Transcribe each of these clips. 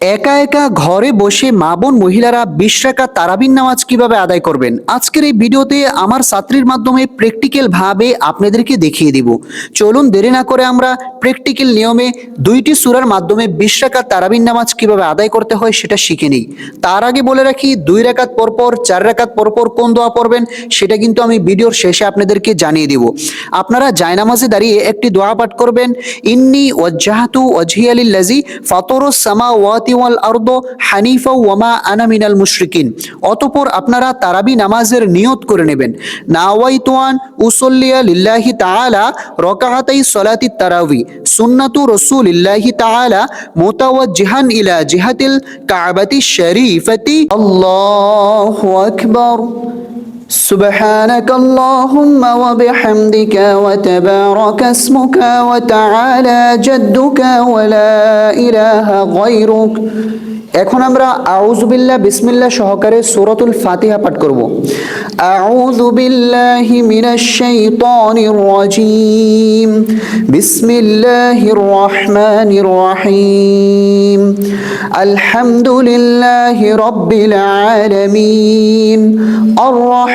একা একা ঘরে বসে মা বোন মহিলারা বিশ তারাবিন নামাজ কীভাবে আদায় করবেন? আজকের এই ভিডিওতে আমার ছাত্রীর মাধ্যমে প্র্যাকটিক্যাল ভাবে আপনাদেরকে দেখিয়ে দিব। চলুন দেরি না করে আমরা প্র্যাকটিক্যাল নিয়মে দুইটি সুরার মাধ্যমে বিশ টাকা তারাবিন নামাজ কীভাবে আদায় করতে হয় সেটা শিখে নিই। তার আগে বলে রাখি, দুই রাকাত পরপর চার রাকাত পরপর কোন দোয়া পড়বেন সেটা কিন্তু আমি ভিডিওর শেষে আপনাদেরকে জানিয়ে দিব। আপনারা জায়নামাজে দাঁড়িয়ে একটি দোয়া পাঠ করবেন, ইন্নি ওয়াজ্জাহাতু ওয়াজহিয়ালিল্লাজি ফাতরুস সামাওয়াতি ওয়াল আরদ হানিফা ওয়ামা আনা অতঃপর আপনারা তারাবি নামাজের নিয়ত করে নেবেন। নাওয়াইতুয়ান উসল্লিয়া লিল্লাহি ইলা জিহাতিল কাবাতি শরীফাতি। سبحانك اللهم وبحمدك وتبارك اسمك وتعالى جدك ولا إله غيرك এখন আমরা আউযু বিল্লাহ বিসমিল্লাহ সহকারে সূরাতুল ফাতিহা পাঠ করব আউযু বিল্লাহি মিনাশ শাইতানির রাজীম বিসমিল্লাহির রহমানির রহিম আলহামদুলিল্লাহি রাব্বিল আলামিন আর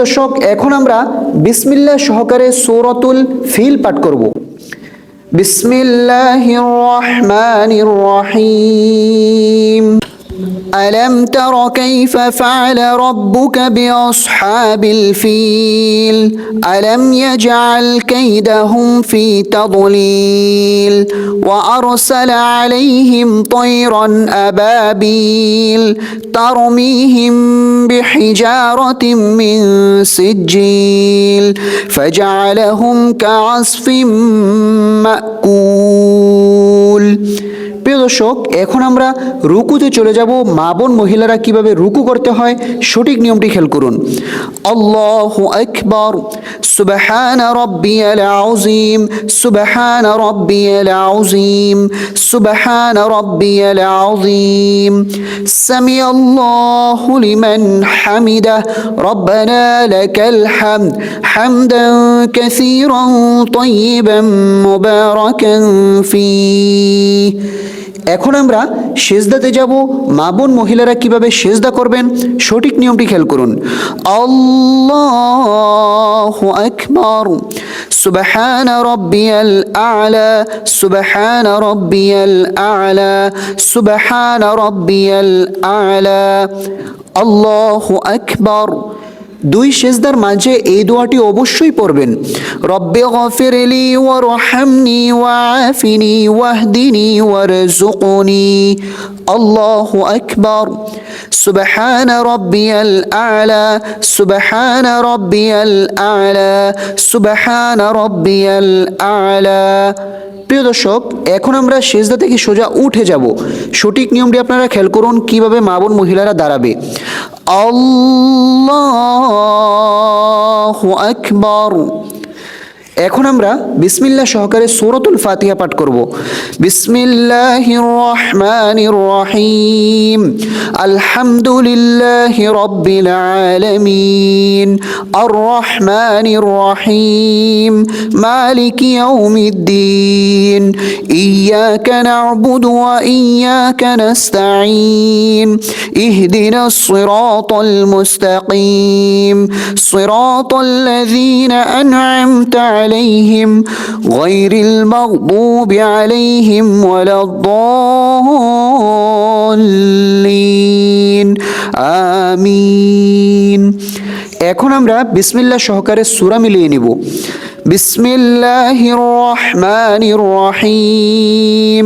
দর্শক এখন আমরা বিসমিল্লাহ সহকারে সৌরতুল ফিল পাঠ করব। বিসমিল্লাহির রহমানির রহিম। ألم تر كيف فعل ربك بأصحاب الفيل ألم يجعل كيدهم في تضليل وأرسل عليهم طيرا أبابيل ترميهم بحجارة من سجيل فجعلهم كعصف مأكول প্রিয় দর্শক এখন আমরা রুকুতে চলে যাব মা বোন মহিলারা কিভাবে রুকু করতে হয় সঠিক নিয়মটি খেয়াল করুন আল্লাহ আকবর সুবহান রব্বিয়াল আযীম সুবহান রব্বিয়াল আযীম সুবহান রব্বিয়াল আযীম সামি আল্লাহু লিমান হামিদা রব্বানা লাকাল হামদ হামদান কাসীরান طيبا مباركا فيه এখন আমরা সেজদাতে যাব। মা বোন মহিলারা কীভাবে সেজদা করবেন? সঠিক নিয়মটি খেয়াল করুন। আল্লাহ আকবর। সুবহান রব্বিয়াল আলা, সুবহান রব্বিয়াল আলা, সুবহান রব্বিয়াল আলা। আল্লাহ আকবর। দুই সেজদার মাঝে এই দোয়াটি অবশ্যই পড়বেন। রব্বে গফিরলি ওয়া রহমনি ওয়া আফিনি ওয়াহদিনি ওয়ারজুকনি আল্লাহু আকবার। সুবহান রব্বিয়াল আলা, সুবহান রব্বিয়াল আলা, সুবহান রব্বিয়াল আলা। প্রিয় দর্শক, এখন আমরা সেজদা থেকে সোজা উঠে যাব। সঠিক নিয়মটি আপনারা খেয়াল করুন, কীভাবে মা বোন মহিলারা দাঁড়াবে। الله أكبر. এখন আমরা বিসমিল্লাহ সহকারে সূরাতুল ফাতিহা পাঠ করব বিসমিল্লাহির রহমানির রহিম আলহামদুলিল্লাহি রাব্বিল আলামিন আর রহমানির রহিম মালিকি ইয়াউমিদ্দিন ইয়াকা না'বুদু ওয়া ইয়াকা নাস্তাঈন ইহদিনাস সিরাতাল মুস্তাকিম সিরাতাল লাযীনা আন'আমতা عليهم غير المغضوب عليهم ولا الضالين آمين এখন আমরা বিসমিল্লাহ সহকারে সূরা মিলিয়ে নিব বিসমিল্লাহির রহমানির রহিম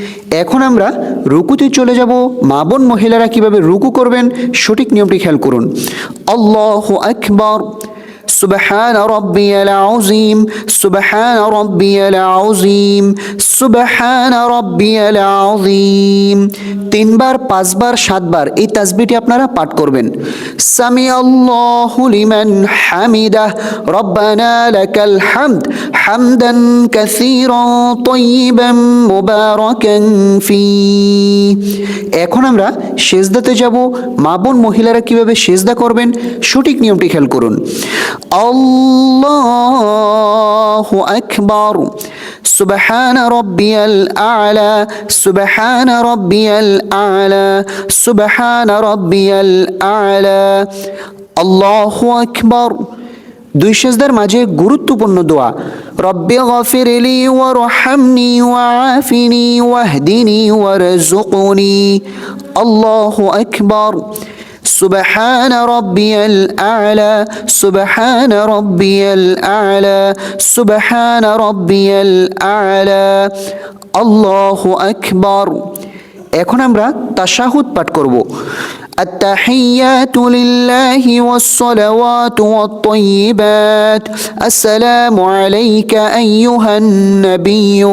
এখন আমরা রুকুতে চলে যাব। মা বোন মহিলারা কীভাবে রুকু করবেন সঠিক নিয়মটি খেয়াল করুন। আল্লাহ আকবর। سبحان ربي العظيم سبحان ربي العظيم سبحان ربي العظيم তিনবার পাঁচবার সাতবার এই তাসবিটি আপনারা পাঠ করবেন সামি আল্লাহু লিমান হামিদা রব্বানা লাকাল হামদ হামদান কাসীরান তাইয়িবান মুবারাকান ফি এখন আমরা সেজদাতে যাব মা বোন মহিলারা কিভাবে সেজদা করবেন সঠিক নিয়মটি খেয়াল করুন আল্লাহু আকবার সুবহান রব্বিয়াল আলা সুবহান রব্বিয়াল আলা সুবহান রব্বিয়াল আলা আল্লাহু আকবার দুই সেজদার মাঝে গুরুত্বপূর্ণ দোয়া রব্বি গফিরলি ওয়ারহামনি ওয়াআফিনি ওয়াহদিনি ওয়ারজুকনি আল্লাহু আকবার সুবহান রব্বিয়াল আলা, সুবহান রব্বিয়াল আলা, সুবহান রব্বিয়াল আলা। আল্লাহু আকবার। এখন আমরা তাশাহুদ পাঠ করব। التحيات لله والصلوات والطيبات. السلام عليك أيها النبي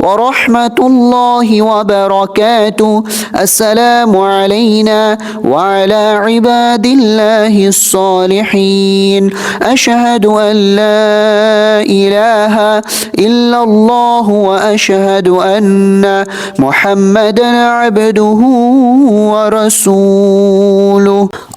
ورحمة الله وبركاته. السلام علينا وعلى عباد الله الصالحين. أشهد أن لا إله إلا الله وأشهد أن محمدا عبده ورسوله. الرسول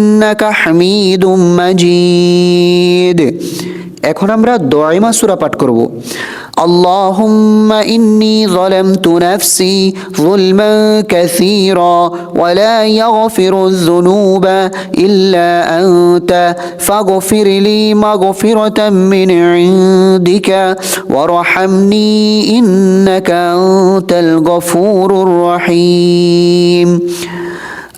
إنك حميد مجيد এখন আমরা দোয়াইমা সূরা পাঠ করব اللهم إني ظلمت نفسي ظلما كثيرا ولا يغفر الذنوب إلا أنت فاغفر لي مغفرة من عندك وارحمني إنك أنت الغفور الرحيم